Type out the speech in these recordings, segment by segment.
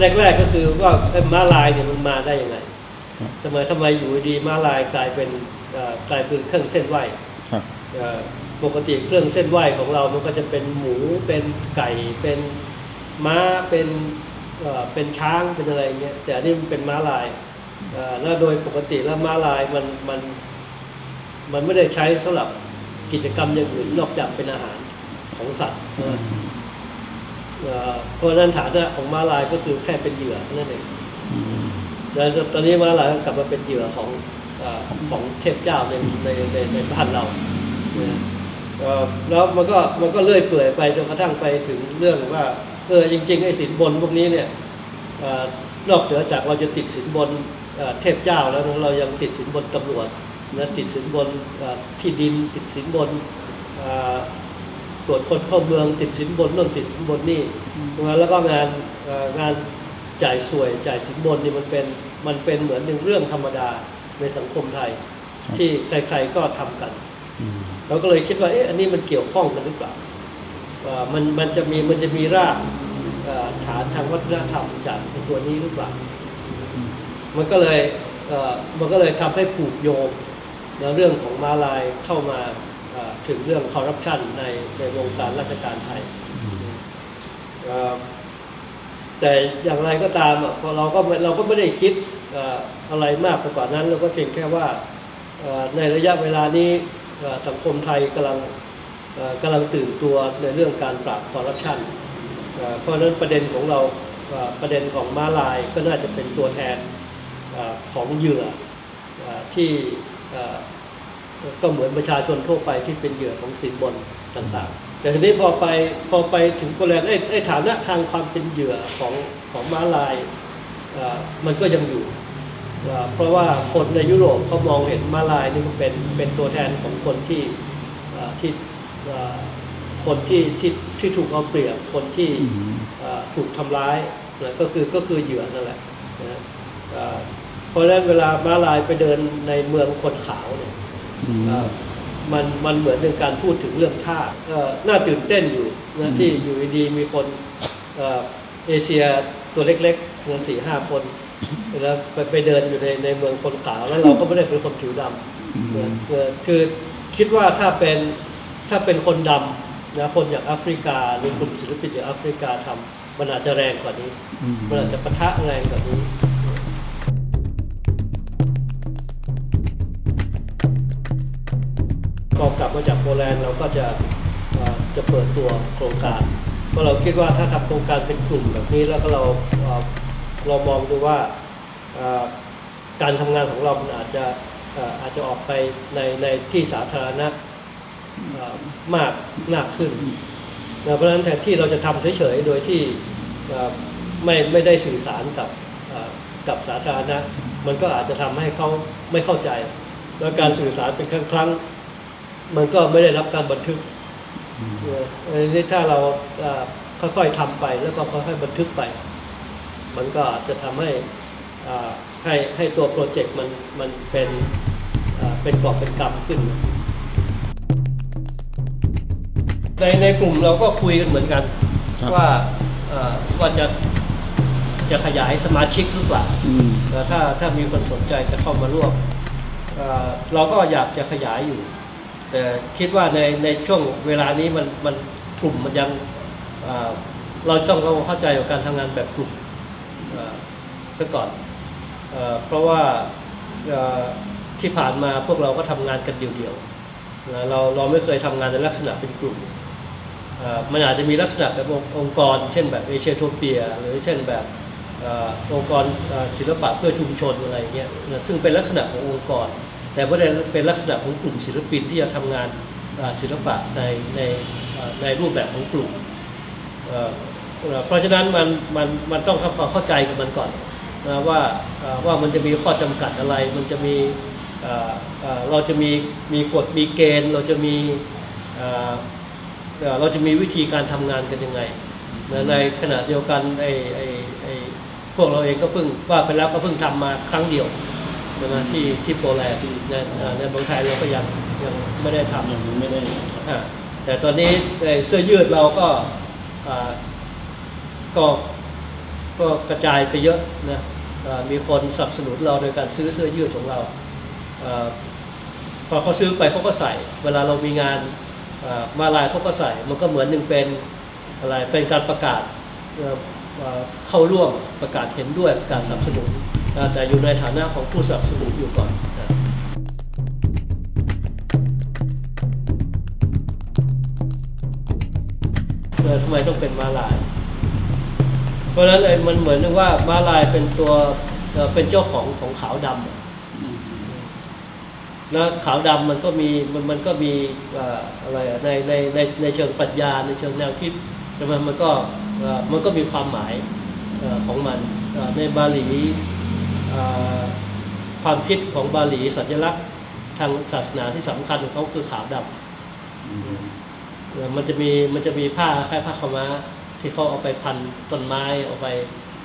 แรกๆก็คือว่าไอ้ม้าลายเนี่ยมันมาได้ยังไงทำไมทำไมอยู่ดีๆม้าลายกลายเป็นเอ่อกลายเป็นเครื่องเส้นไหวครับเอ่อปกติเครื่องเส้นไหวของเรา มันก็จะเป็นหมู เป็นไก่ เป็นม้า เป็นเอ่อเป็นช้าง เป็นอะไรเงี้ย แต่อันนี่มันเป็นม้าลายเอ่อแล้วโดยปกติแล้วม้าลายมันมันมันไม่ได้ใช้สำหรับกิจกรรมอย่างอื่นนอกจากเป็นอาหารของสัตว์นะ เอ่อเพราะฉะนั้นฐานะของม้าลายก็คือแค่เป็นเหยื่อนั่นเองอืมแล้วตอนนี้ม้าลายก็กลับมาเป็นเหยื่อของเอ่อของเทพเจ้าในในในในบ้านเรานะเอ่อแล้วมันก็มันก็เลื่อยเปื่อยไปจนกระทั่งไปถึงเรื่องว่าเออจริงๆไอ้สินบนพวกนี้เนี่ยเอ่อนอกเหนือจากเราจะติดสินบนเอ่อเทพเจ้าแล้วเรายังติดสินบนตำรวจนะติดสินบนเอ่อที่ดินติดสินบนเอ่อ ตรวจคนเข้าเมืองติดสินบนโน่นติดสินบนนี่นะแล้วก็งานเอ่องานจ่ายสวยจ่ายสินบนนี่มันเป็นมันเป็นเหมือนหนึ่งเรื่องธรรมดาในสังคมไทย ที่ใครๆก็ทำกันอืมเราก็เลยคิดว่าเอ๊ะอันนี้มันเกี่ยวข้องกันหรือเปล่าว่ามันมันจะมีมันจะมีรากเอ่อฐานทางวัฒนธรรมจากไอ้ตัวนี้หรือเปล่ามันก็เลยเอ่อมันก็เลยทำให้ผูกโยงนะเรื่องของมาลายเข้ามาเอ่อ ถึงเรื่องคอร์รัปชันในในวงการราชการไทยเอ่อแต่อย่างไรก็ตามอะพอเราก็ไม่เราก็ไม่ได้คิดเอ่ออะไรมากไปกว่านั้น เราก็เพียงแค่ว่าเอ่อในระยะเวลานี้เอ่อสังคมไทยกำลังเอ่อกำลังตื่นตัวในเรื่องการปราบคอร์รัปชันเอ่อเพราะฉะนั้นประเด็นของเราเอ่อประเด็นของม้าลายก็น่าจะเป็นตัวแทนเอ่อของเหยื่อเอ่อที่เอ่อ ก็เหมือนประชาชนทั่วไปที่เป็นเหยื่อของสินบนต่างๆ แต่ทีนี้พอไปพอไปถึงโปแลนด์ไอ้ไอ้ฐานะทางความเป็นเหยื่อของของม้าลายเอ่อมันก็ยังอยู่เอ่อเพราะว่าคนในยุโรปเขามองเห็นม้าลายนี่ก็เป็นเป็นตัวแทนของคนที่เอ่อที่เอ่อคนที่ที่ที่ถูกเอาเปรียบคนที่อืมเอ่อถูกทำร้ายนะก็คือก็คือเหยื่อนั่นแหละนะเอ่อเพราะฉะนั้นเวลาม้าลายไปเดินในเมืองคนขาวเนี่ยอื มเอ่อมันมันเหมือนเป็นการพูดถึงเรื่องท่าเอ่อน่าตื่นเต้นอยู่นะที่อยู่ดีๆมีคนเอ่อเอเชียตัวเล็กๆตัวสี่ห้าคนแล้วไปไปเดินอยู่ในในเมืองคนขาวแล้วเราก็ไม่ได้เป็นคนผิวดำอืมนะเอ่อคือคิดว่าถ้าเป็นถ้าเป็นคนดำนะคนอย่างแอฟริกาหรือกลุ่มศิลปินจากแอฟริกาทำมันอาจจะแรงกว่านี้อืมมันอาจจะปะทะแรงกว่านี้ พอกลับมาจากโปแลนด์เราก็จะจะเปิดตัวโครงการเพราะเราคิดว่าถ้าทำโครงการเป็นกลุ่มแบบนี้แล้วก็เราเรามองดูว่าการทำงานของเรามันอาจจะอาจจะออกไปในในที่สาธารณะมากมากขึ้นนะเพราะฉะนั้นแทนที่เราจะทำเฉยๆ โดยที่ไม่ไม่ได้สื่อสารกับกับสาธารณะ มันก็อาจจะทำให้เขาไม่เข้าใจ แล้วการสื่อสารเป็นครั้งครั้ง มันก็ไม่ได้รับการบันทึกอืมเอออันนี้ถ้าเราเอ่อค่อยๆทำไป แล้วก็ค่อยๆบันทึกไป มันก็อาจจะทำให้อ่าให้ให้ตัวโปรเจกต์มันมันเป็นอ่าเป็นกอบเป็นกำขึ้น ในในกลุ่มเราก็คุยกันเหมือนกันครับว่าเอ่อว่าจะจะขยายสมาชิกหรือเปล่าอืมเอ่อถ้าถ้ามีคนสนใจจะเข้ามาร่วมเอ่อเราก็อยากจะขยายอยู่ แต่คิดว่าในในช่วงเวลานี้มันมันกลุ่มมันยังเราต้องเข้าใจกับการทำงานแบบกลุ่มซะก่อนเอเพราะว่าที่ผ่านมาพวกเราก็ทำงานกันเดี่ยวๆนะเราเราไม่เคยทำงานในลักษณะเป็นกลุ่มมันอาจจะมีลักษณะแบบองค์องค์กร เช่นแบบเอเชียโทเปีย หรือเช่นแบบอองค์กรศิลปะเพื่อชุมชนอะไรเงี้ยซึ่งเป็นลักษณะขององค์กร แต่ไม่ได้เป็นลักษณะของกลุ่มศิลปินที่จะทำงานศิลปะในในในรูปแบบของกลุ่มเพราะฉะนั้นมันมันมันต้องทำความเข้าใจกับมันก่อนนะว่าว่ามันจะมีข้อจำกัดอะไร มันจะมีเราจะมีมีกฎมีเกณฑ์ เราจะมีเราจะมีวิธีการทำงานกันยังไง ในขณะเดียวกันไอ้ไอ้ไอ้พวกเราเองก็เพิ่งว่าไปแล้วก็เพิ่งทำมาครั้งเดียว ใช่ไหมที่ที่โปแลนด์ในเอ่อในเมืองไทยเราก็ยังยังไม่ได้ทำยังไม่ได้อ่าแต่ตอนนี้ไอ้เสื้อยืดเราก็อ่าก็ก็กระจายไปเยอะนะเอ่อมีคนสนับสนุนเราโดยการซื้อเสื้อยืดของเราเอ่อพอเขาซื้อไปเขาก็ใส่ เวลาเรามีงานเอ่อมาลายเขาก็ใส่ มันก็เหมือนหนึ่งเป็นอะไรเป็นการประกาศเอ่อเอ่อเข้าร่วมประกาศเห็นด้วยประกาศสนับสนุนนะ แต่อยู่ในฐานะของผู้สนับสนุนอยู่ก่อนนะเออทำไมต้องเป็นม้าลาย เพราะฉะนั้นเลยมันเหมือนกับว่าม้าลายเป็นตัวเอ่อเป็นเจ้าของของขาวดำอะนะขาวดำมันก็มีมันมันก็มีเอ่ออะไรอะในในในในเชิงปรัชญาในเชิงแนวคิดใช่ไหมมันก็เอ่อมันก็มีความหมายเอ่อของมันเอ่อในบาหลีเอ่อ ความคิดของบาหลีสัญลักษณ์ทางศาสนาที่สำคัญของเขาคือขาวดำเอ่อมันจะมีมันจะมีผ้าคล้ายผ้าขาวม้าที่เขาเอาไปพันต้นไม้เอาไป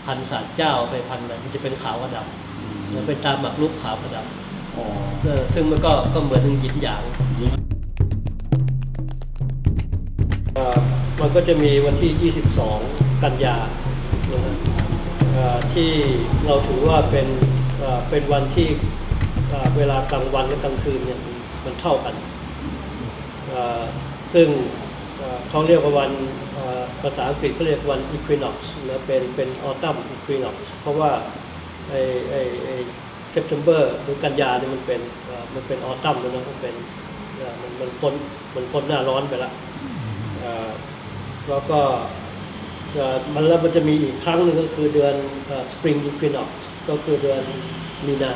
พันสารเจ้าเอาไปพันอะไรมันจะเป็นขาวกับดำมันเป็นตามหมักลุกขาวกับดอ๋อำเออซึ่งมันก็ก็เหมือนหยินหยางเอ่อมันก็จะมีวันที่ 22 กันยานะฮะเอ่อ ที่เราถือว่าเป็นเป็นวันที่เวลากลางวันและกลางคืนเนี่ยมันเท่ากัน ซึ่งเขาเรียกว่าวันภาษาอังกฤษเขาเรียกวัน equinox นะเป็นเป็น autumn equinox เพราะว่าไอไอไอ September หรือกันยาเนี่ยมันเป็นมันเป็น autumn แล้วนะมันเป็นมันมันพ้นมันพ้นหน้าร้อนไปแล้วแล้วก็ มันแล้วมันจะมีอีกครั้งหนึ่งก็คือเดือนเอ่อ spring equinox ก็คือเดือนมีนา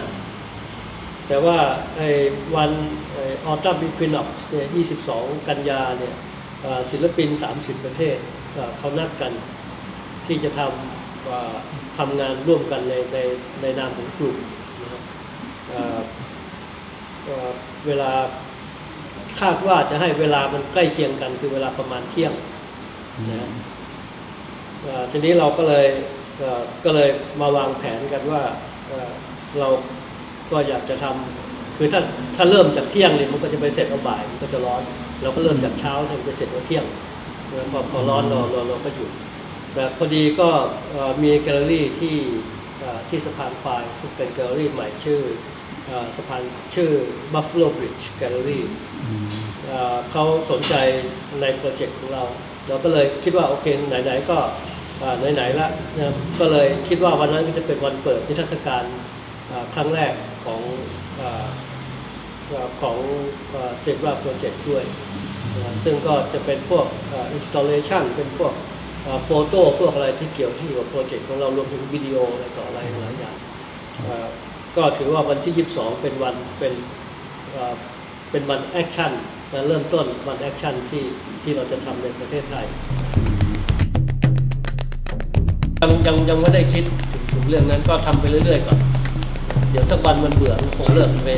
แต่ว่าไอ้วันออตัมอีควินอ x เนี่ย22 กันยาเนี่ยศิลปิน 30 ประเทศเขานัดกัน ที่จะทำทำงานร่วมกันในในในนามของกลุ่มนะครับเวลาคาดว่าจะให้เวลามันใกล้เคียงกันคือเวลาประมาณเที่ยงนะ ทีนี้เราก็เลยก็เลยมาวางแผนกันว่าเราก็อยากจะทำคือถ้าถ้าเริ่มจากเที่ยงเนี่ยมันก็จะไปเสร็จเอาบ่ายมันก็จะร้อน เราก็เริ่มจากเช้าให้มันไปเสร็จเอาเที่ยงแล้วพอพอร้อนเราเราเราก็หยุดแต่พอดีก็มีแกลเลอรี่ที่ที่สะพานควายซึ่งเป็นแกลเลอรี่ใหม่ชื่อสะพานชื่อ Buffalo Bridge Gallery เอ่เขาสนใจในโปรเจกต์ของเรา เราก็เลยคิดว่าโอเคไหนๆก็ ไหนๆละนะก็เลยคิดว่าวันนั้นก็จะเป็นวันเปิดนิทรรศการครั้งแรกของอของเซฟราโปรเจกต์ด้วย ซึ่งก็จะเป็นพวกอินสต l เลชันเป็นพวกโฟโต้พวกอะไรที่เกี่ยวที่กับโปรเจกต์ของเรารวมถึงวิดีโออะไรต่ออะไรหลายอย่างก็ถือว่าวันที่ 22 เป็นวันเป็นเป็นวันแอคชั่นนะเริ่มต้นวันแอคชั่นที่ที่เราจะทำในประเทศไทย ยังยังยังไม่ได้คิดถึงถงเรื่องนั้นก็ทำไปเรื่อยๆก่อน เดี๋ยวสักวันมันเบื่อมันคงเลิกไป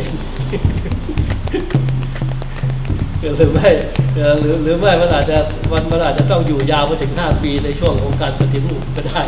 หรือไม่เอ่อหรือหรือไม่มันอาจจะมันมันอาจจะต้องอยู่ยาวไปถึงห้าปีในช่วงของการปฏิรูปก็ได้